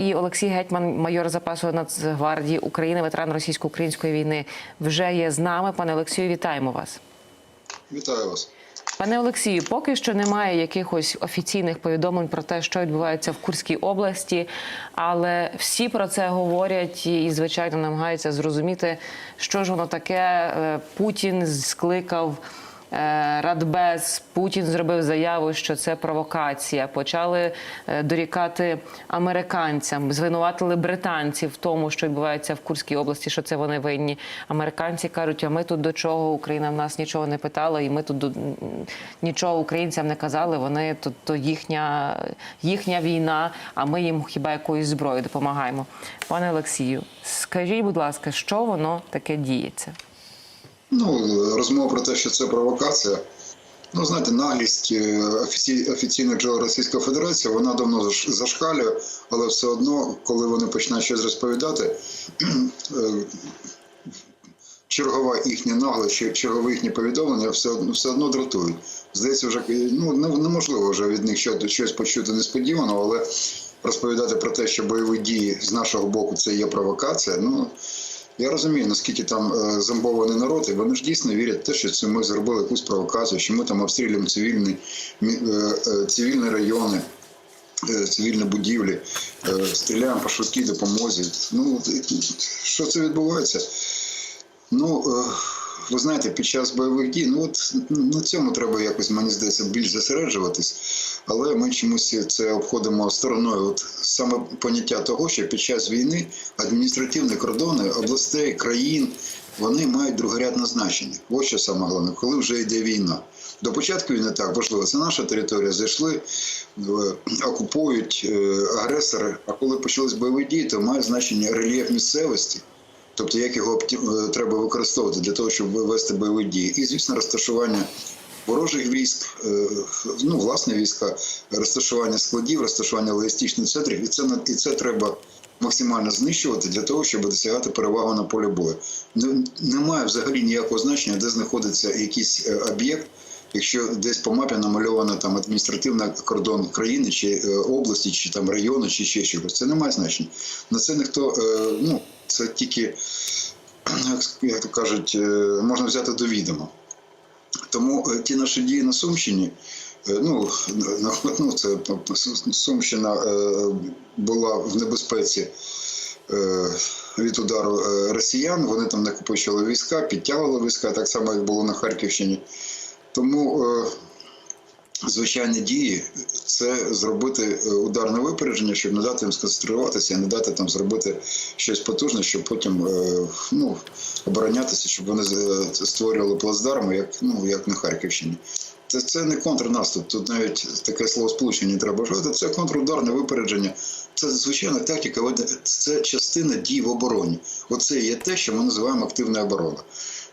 І Олексій Гетьман, майор запасу Нацгвардії України, ветеран російсько-української війни, вже є з нами. Пане Олексію, вітаємо вас. Вітаю вас. Пане Олексію, поки що немає якихось офіційних повідомлень про те, що відбувається в Курській області, але всі про це говорять і, звичайно, намагаються зрозуміти, що ж воно таке. Е, Путін скликав. Е, Радбез Путін зробив заяву, що це провокація. Почали е, дорікати американцям, звинуватили британців в тому, що відбувається в Курській області, що це вони винні. Американці кажуть, а ми тут до чого? Україна в нас нічого не питала, і ми тут до- нічого українцям не казали. Вони то, то їхня, їхня війна, а ми їм хіба якоюсь зброєю допомагаємо. Пане Олексію, скажіть, будь ласка, що воно таке діється? Ну, розмова про те, що це провокація. Ну, знаєте, наглість е, офіці... офіційних джерел Російської Федерації, вона давно заш- зашкалює, але все одно, коли вони починають щось розповідати, е, чергова їхня наглость, чергове їхнє повідомлення все одно, все одно дратують. Здається, вже ну, неможливо вже від них щось почути несподівано, але розповідати про те, що бойові дії з нашого боку це є провокація, ну. Я розумію, наскільки там е, зомбований народ, і вони ж дійсно вірять в те, що це ми зробили якусь провокацію, що ми там обстрілюємо цивільні, е, е, цивільні райони, цивільні будівлі, стріляємо по швидкій допомозі. Ну, що це відбувається? Ну, ви знаєте, під час бойових дій, ну от на цьому треба якось, мені здається, більш зосереджуватись, але ми чомусь це обходимо стороною. От саме поняття того, що під час війни адміністративні кордони областей, країн, вони мають другорядне значення. Ось що саме головне, коли вже йде війна. До початку війни так важливо, це наша територія, зайшли, е, окупують е, агресори, а коли почались бойові дії, то має значення рельєф місцевості. Тобто, як його е, треба використовувати для того, щоб вести бойові дії. І, звісно, розташування ворожих військ, е, ну, власне війська, розташування складів, розташування логістичних центрів, і це, і це треба максимально знищувати для того, щоб досягати перевагу на полі бою. Не- Немає взагалі ніякого значення, де знаходиться якийсь е, об'єкт, якщо десь по мапі намальовано там адміністративний кордон країни чи е, області, чи там району, чи ще чогось. Це не має значення. На це ніхто, е, ну, це тільки, як- то кажуть, е, можна взяти до відома. Тому ті наші дії на Сумщині, ну, ну це Сумщина е, була в небезпеці від удару росіян. Вони там накопичували війська, підтягували війська, так само як було на Харківщині. Тому е, звичайні дії це зробити е, ударне випередження, щоб не дати їм сконцентруватися, не дати там зробити щось потужне, щоб потім е, ну, оборонятися, щоб вони створювали плацдарми, як, ну, як на Харківщині. Це, це не контрнаступ, тут навіть таке слово сполучення не треба вживати. Це контрударне випередження. Це звичайна тактика, це частина дій в обороні. Оце є те, що ми називаємо активна оборона.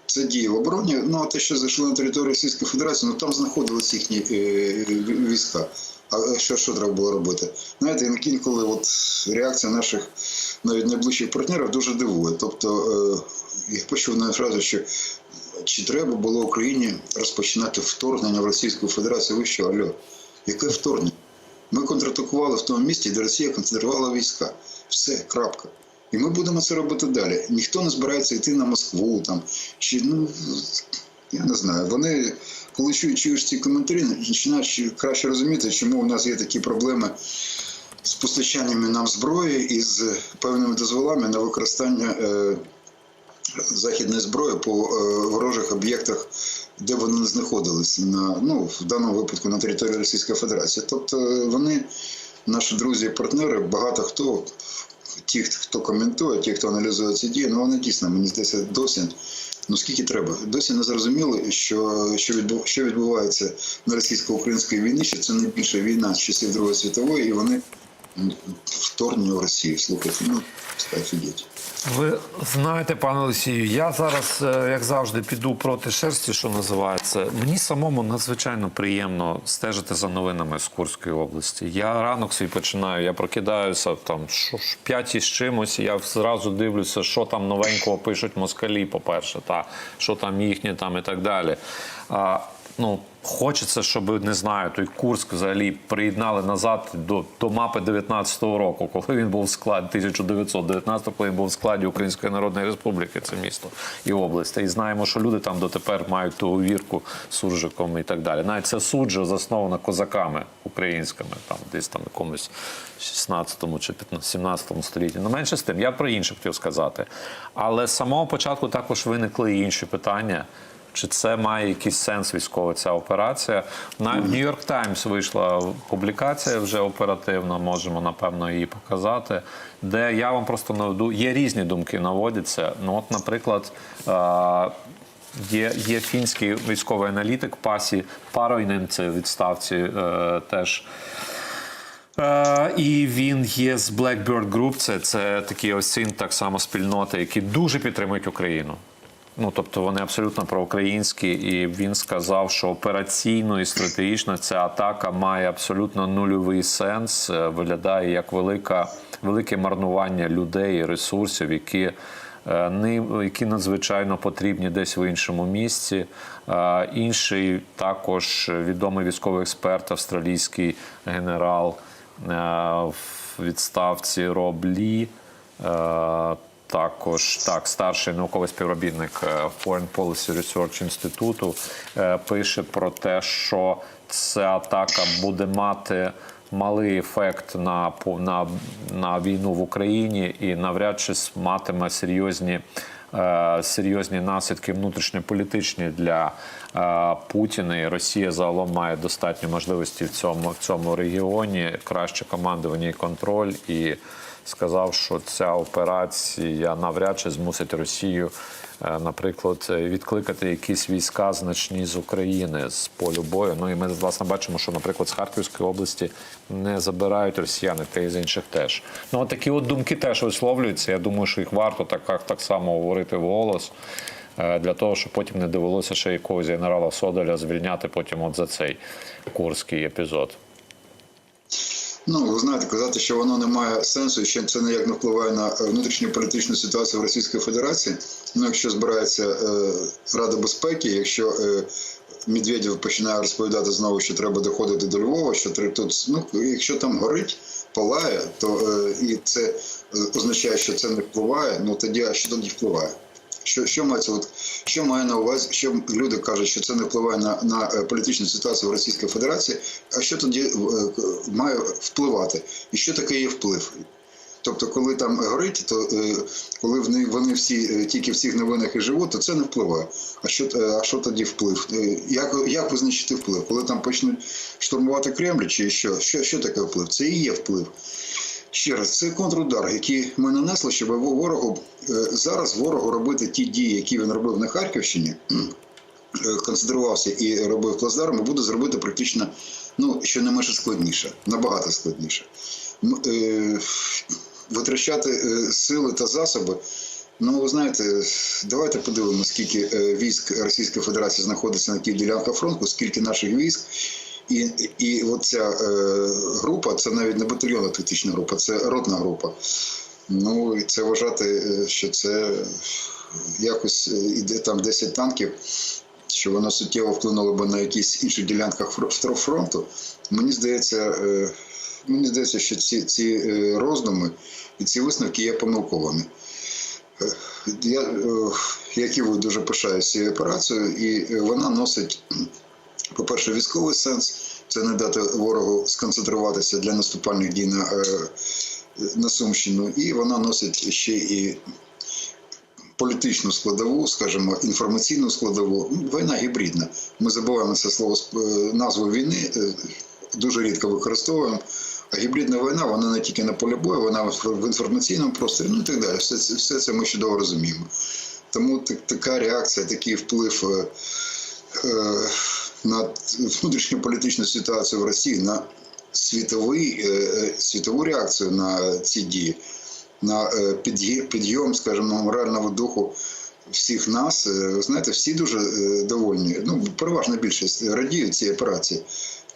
Це дії в обороні. Ну а те, що зайшли на територію Російської Федерації, ну там знаходились їхні е, війська. А що, що треба було робити? Знаєте, інколи от реакція наших навіть найближчих партнерів дуже дивує. Тобто, е, я почув навіть фразу, що чи треба було Україні розпочинати вторгнення в Російську Федерацію? Ви що, алло? Яке вторгнення? Ми контратакували в тому місці, де Росія концентрувала війська. Все, крапка. І ми будемо це робити далі. Ніхто не збирається йти на Москву там. Чи, ну, я не знаю. Вони, коли чують, чуєш ці коментарі, починаєш краще розуміти, чому у нас є такі проблеми з постачаннями нам зброї і з певними дозволами на використання е, західної зброї по е, ворожих об'єктах, де вони не знаходилися, на, ну, в даному випадку на території Російської Федерації. Тобто е, вони, наші друзі і партнери, багато хто, ті, хто коментує, ті, хто аналізує ці дії, ну вони дійсно, мені здається, досі. Ну скільки треба? Досі не зрозуміли, що, що, відбу, що відбувається на російсько-українській війні, що це найбільша війна з часів Другої світової, і вони вторгнення в Росію. Слухайте, ну, офігеть. Ви знаєте, пане Олексію, я зараз, е, як завжди, піду проти шерсті, що називається. Мені самому надзвичайно приємно стежити за новинами з Курської області. Я ранок свій починаю, я прокидаюся там п'ятій з чимось. Я зразу дивлюся, що там новенького пишуть москалі, по-перше, та що там їхнє там і так далі. А, ну, Хочеться, щоб не знаю, той Курск взагалі приєднали назад до, до мапи 19-го року, коли він був в складі 1919 коли він був в складі Української Народної Республіки, це місто і область. І знаємо, що люди там дотепер мають ту увірку суржиком і так далі. Навіть це суджа заснована козаками українськими, там десь там якомусь 16 чи 15, 17 столітті. Ну менше з тим, я про інше хотів сказати. Але з самого початку також виникли інші питання. Чи це має якийсь сенс військова ця операція? На Нью-Йорк Таймс вийшла публікація вже оперативна, можемо напевно її показати. Де я вам просто наведу, є різні думки наводяться. Ну, от, наприклад, є, є фінський військовий аналітик Пасі Паройнен, це відставці е, теж. Е, і він є з Blackbird Group, це, це такі осін, так само спільноти, які дуже підтримують Україну. Ну, тобто вони абсолютно проукраїнські, і він сказав, що операційно і стратегічно ця атака має абсолютно нульовий сенс. Е, Виглядає як велика, велике марнування людей і ресурсів, які, е, не, які надзвичайно потрібні десь в іншому місці. Інший також відомий військовий експерт, австралійський генерал е, в відставці Роб Лі. Також так, старший науковий співробітник е, Foreign Policy Research інституту е, пише про те, що ця атака буде мати малий ефект на, на, на війну в Україні і навряд чи матиме серйозні. е, Серйозні наслідки внутрішньополітичні для Путіна і Росія загалом має достатньо можливості в цьому в цьому регіоні, краще командування і контроль і сказав, що ця операція навряд чи змусить Росію, е, наприклад, відкликати якісь війська значні з України з полю бою. Ну і ми власне бачимо, що, наприклад, з Харківської області не забирають росіяни, та й з інших теж. Ну от такі от думки теж висловлюються. Я думаю, що їх варто так, так само говорити вголос. е, Для того, щоб потім не довелося ще якогось генерала Содоля звільняти потім от за цей курський епізод. Ну, ви знаєте, казати, що воно не має сенсу, і що це ніяк не впливає на внутрішню політичну ситуацію в Російській Федерації. Ну, якщо збирається е, Рада безпеки, якщо е, Медведєв починає розповідати знову, що треба доходити до Львова, що тут, ну, якщо там горить, палає, то е, і це е, означає, що це не впливає, ну тоді а що тоді впливає? Що, що мається, от що має на увазі, що люди кажуть, що це не впливає на, на е, політичну ситуацію в Російській Федерації, а що тоді е, має впливати? І що таке є вплив? Тобто, коли там горить, то е, коли вони, вони всі е, тільки в цих новинах і живуть, то це не впливає. А що, е, а що тоді вплив? Е, Як, як визначити вплив? Коли там почнуть штурмувати Кремль, чи що? Що, що таке вплив? Це і є вплив. Ще раз, це контрудар, який ми нанесли, щоб ворогу е, зараз ворогу робити ті дії, які він робив на Харківщині, е, концентрувався і робив плацдарм, буде зробити практично ну, що не менше складніше, набагато складніше. Е, Витрачати сили та засоби. Ну, ви знаєте, давайте подивимося, скільки військ Російської Федерації знаходиться на тій ділянках фронту, скільки наших військ. І, і, оця е, група, це навіть не батальйонна тактична група, це ротна група. Ну, і це вважати, е, що це якось е, іде там 10 танків, що воно суттєво вплинуло би на якісь інші ділянках фронту. Мені здається, е, мені здається, що ці, ці е, роздуми і ці висновки є помилковими. Я, як і ви, дуже пишаюся цією операцією, і вона носить, по-перше, військовий сенс це не дати ворогу сконцентруватися для наступальних дій на, е, на Сумщину, і вона носить ще і політичну складову, скажімо, інформаційну складову. Ну, Війна гібридна. Ми забуваємо це слово е, назву війни, е, дуже рідко використовуємо. А гібридна війна, вона не тільки на полі бою, вона в інформаційному просторі, ну і так далі. Все, все це ми чудово розуміємо. Тому так- така реакція, такий вплив е, на внутрішню політичну ситуацію в Росії, на світовий, е, е, світову реакцію на ці дії, на е, підйом, скажімо, морального духу всіх нас. Ви знаєте, всі дуже довольні. Ну, переважна більшість радіють цій операції.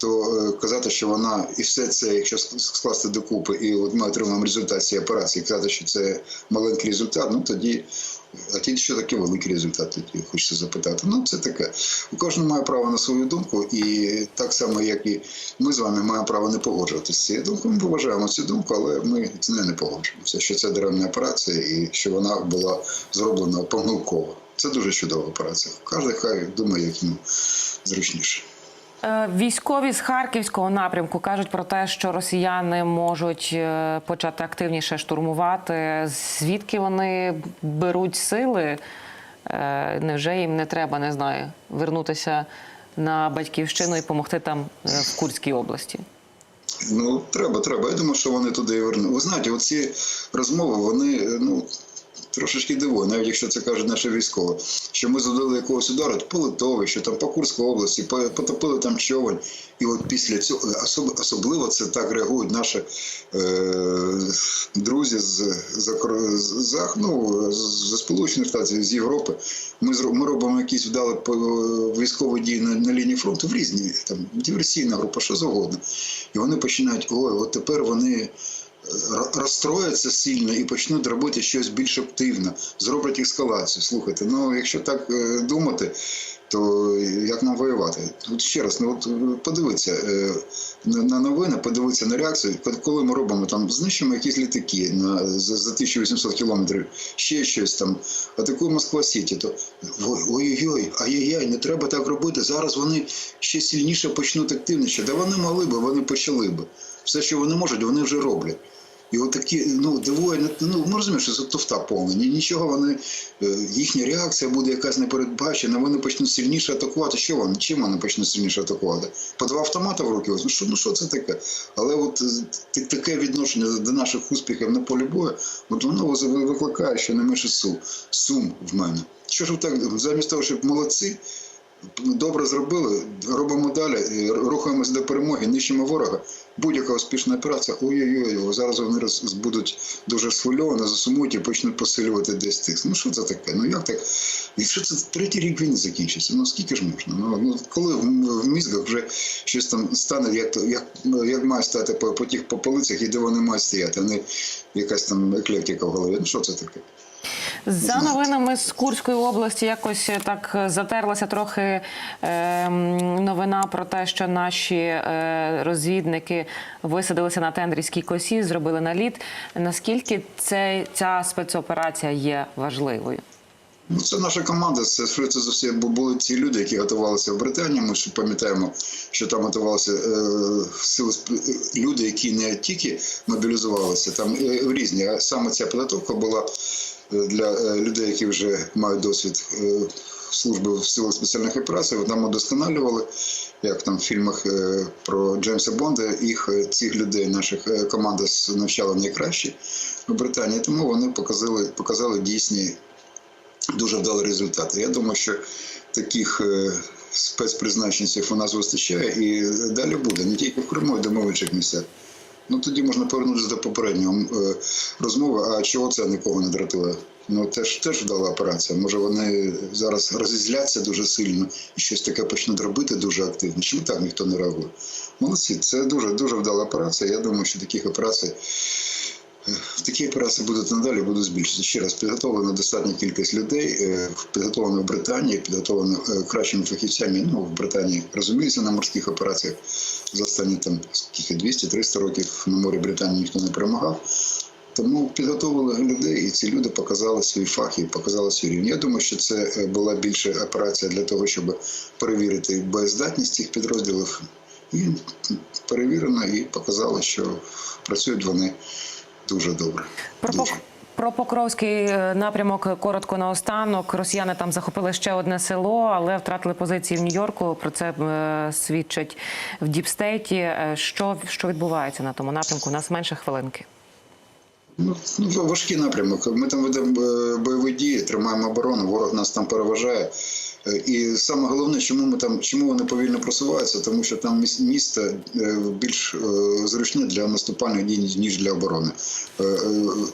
То е, казати, що вона і все це, якщо скласти докупи, і от ми отримаємо результат цієї операції, казати, що це маленький результат, ну тоді. А ті, що таке великий результат, тоді хочеться запитати. Ну, це таке. У кожного має право на свою думку, і так само, як і ми з вами маємо право не погоджуватися з цією думкою. Ми поважаємо цю думку, але ми з нею не погоджуємося, що це даремна операція і що вона була зроблена помилково. Це дуже чудова операція. Кожен хай думає, як йому зручніше. Е, Військові з харківського напрямку кажуть про те, що росіяни можуть е, почати активніше штурмувати. Звідки вони беруть сили? Е, Невже їм не треба, не знаю, вернутися на батьківщину і допомогти там в Курській області? Ну, треба, треба. Я думаю, що вони туди і вернуть. Ви знаєте, оці розмови, вони ну, трошечки дивують, навіть якщо це кажуть наші військові, що ми завдали якогось удару по Литові, що там по Курській області, потопили там човен. І от після цього особливо це так реагують наші е, друзі з, кор- з, ну, з Сполучених Штатів, з Європи. Ми, ми робимо якісь вдалі по- військові дії на, на лінії фронту в різні там диверсійна група, що завгодно. І вони починають, ой, от тепер вони розстрояться сильно і почнуть робити щось більш активно, зроблять ескалацію. Слухайте, ну якщо так е, думати, то як нам воювати? От ще раз, ну от е, подивіться е, на новини, подивіться на реакцію. Коли- ми робимо там, знищимо якісь літаки на за, за 1800 кілометрів, ще щось там, атакує Москва Сіті, то ой- ой-ой-ой, ай-яй-яй, не треба так робити. Зараз вони ще сильніше почнуть активніше. Да вони могли би, вони почали би. Все, що вони можуть, вони вже роблять. І от такі, ну, дивує, ну, ми розуміємо, що це туфта повна. Ні, нічого вони, е, їхня реакція буде якась непередбачена, вони почнуть сильніше атакувати. Що вони? Чим вони почнуть сильніше атакувати? По два автомата в руки? ось? Ну що, ну, що це таке? Але от е, таке відношення до наших успіхів на полі бою, от воно викликає щонайменше сум, сум в мене. Що ж так, замість того, щоб молодці, добре зробили, робимо далі, рухаємося до перемоги, нищимо ворога. Будь-яка успішна операція, ой-ой-ой, зараз вони роз, будуть дуже схвильовані, засумують і почнуть посилювати десь тиск. Ну що це таке? Ну як так? Якщо це третій рік війни закінчиться, ну скільки ж можна? Ну, ну коли в, в мізках вже щось там стане, як, як, як має стати по, по тих по полицях і де вони мають стояти, а не якась там еклектика в голові. Ну що це таке? За новинами з Курської області якось так затерлася трохи е, новина про те, що наші е, розвідники висадилися на тендрівській косі, зробили наліт. Наскільки це, ця спецоперація є важливою? Ну, це наша команда. Це швидше за все бу- були ці люди, які готувалися в Британії. Ми ж пам'ятаємо, що там готувалися е, сили е, люди, які не тільки мобілізувалися, там е, різні. А саме ця підготовка була е, для е, людей, які вже мають досвід е, служби в силах спеціальних операцій. Там удосконалювали, як там в фільмах про Джеймса Бонда. Їх цих людей, наших команда навчала найкраще в Британії. Тому вони показали, показали дійсні дуже вдалі результати. Я думаю, що таких е, спецпризначенців у нас вистачає і далі буде не тільки в Криму, а й в інших місцях. Ну тоді можна повернутися до попереднього е, розмови. А чого це нікого не дратує? Ну теж теж вдала операція. Може вони зараз розізляться дуже сильно і щось таке почнуть робити дуже активно. Чому так ніхто не реагує? Молодці, це дуже дуже вдала операція. Я думаю, що таких операцій Такі операції будуть надалі, будуть збільшитися. Ще раз підготовлена достатня кількість людей, е, підготовлено в Британії, підготовлено е, кращими фахівцями. Ну, в Британії розуміється на морських операціях. За останні там скільки 200-300 років на морі Британії ніхто не перемагав. Тому підготовили людей, і ці люди показали свої фахи, показали свій рівень. Я думаю, що це е, була більше операція для того, щоб перевірити боєздатність цих підрозділів. І перевірено, і показали, що працюють вони дуже добре. Про, Дуже. Про Покровський е, напрямок коротко наостанок. Росіяни там захопили ще одне село, але втратили позиції в Нью-Йорку. Про це е, свідчать в Діпстейті. Е, Що, що відбувається на тому напрямку? У нас менше хвилинки. Ну, ну, важкий напрямок. Ми там ведемо е, бойові дії, тримаємо оборону, ворог нас там переважає. Е, І саме головне, чому ми там, чому вони повільно просуваються, тому що там місто е, більш зручне для наступальних дій, ніж для оборони.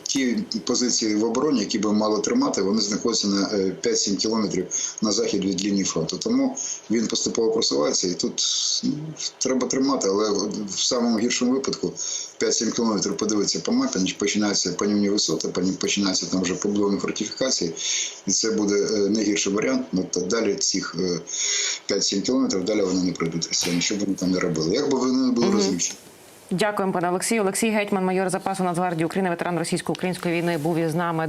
Ті позиції в обороні, які би мали тримати, вони знаходяться на е, 5-7 кілометрів на захід від лінії фронту. Тому він поступово просувається, і тут ну, треба тримати, але в самому гіршому випадку 5-7 кілометрів подивитися по мапі, ніж починаються панівні висоти, починається там вже побудовані фортифікації, і це буде е, найгірший варіант. Ну, та далі цих е, 5-7 кілометрів, далі вони не пройдуть росіяни, що б вони там не робили. Як би вони не були розміщені. Дякуємо, пане Олексію. Олексій Гетьман, майор запасу Нацгвардії України, ветеран російсько-української війни, був із нами.